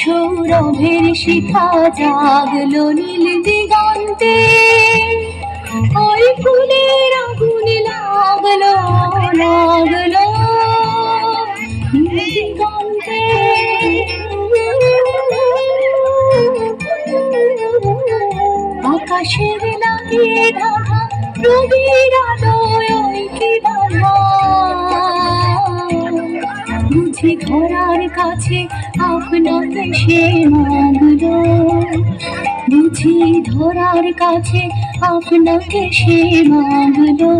সৌরভের শিখা জাগলো নীল দিগন্তে। ওই ফুলের আগুন লাগল লাগল আকাশের লাগিয়ে ধাঁধা রবির বুঝি ধরার কাছে, আপনাকে সে মাগলো বুঝি ধরার কাছে, আপনাকে সে মাগলো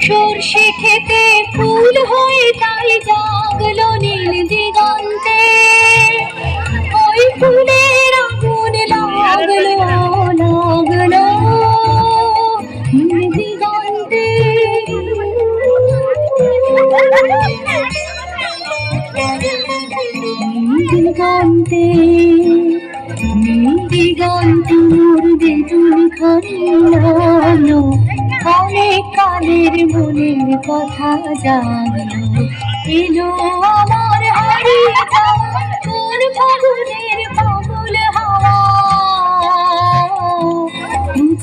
সর্ষে খেতে ফুল হয়ে তাই জাগলো নীল দিগন্তে। ওই ফুলের আগুন লাগল লাগল। নীল দিগন্তে। দিগন্তে দিগন্তে মরবে তুমি করিলালো অনেক কালের মনের কথা জানলো। এলো আমার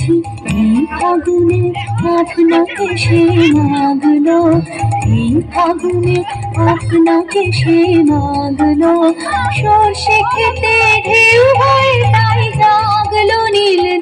বুঝি এই ফাগুনে আপনাকে সে মাগলো, এই ফাগুনে আপনাকে সে মাগলো। সর্ষে খেতে ঢেউ হয়, তাই জাগলো নীল।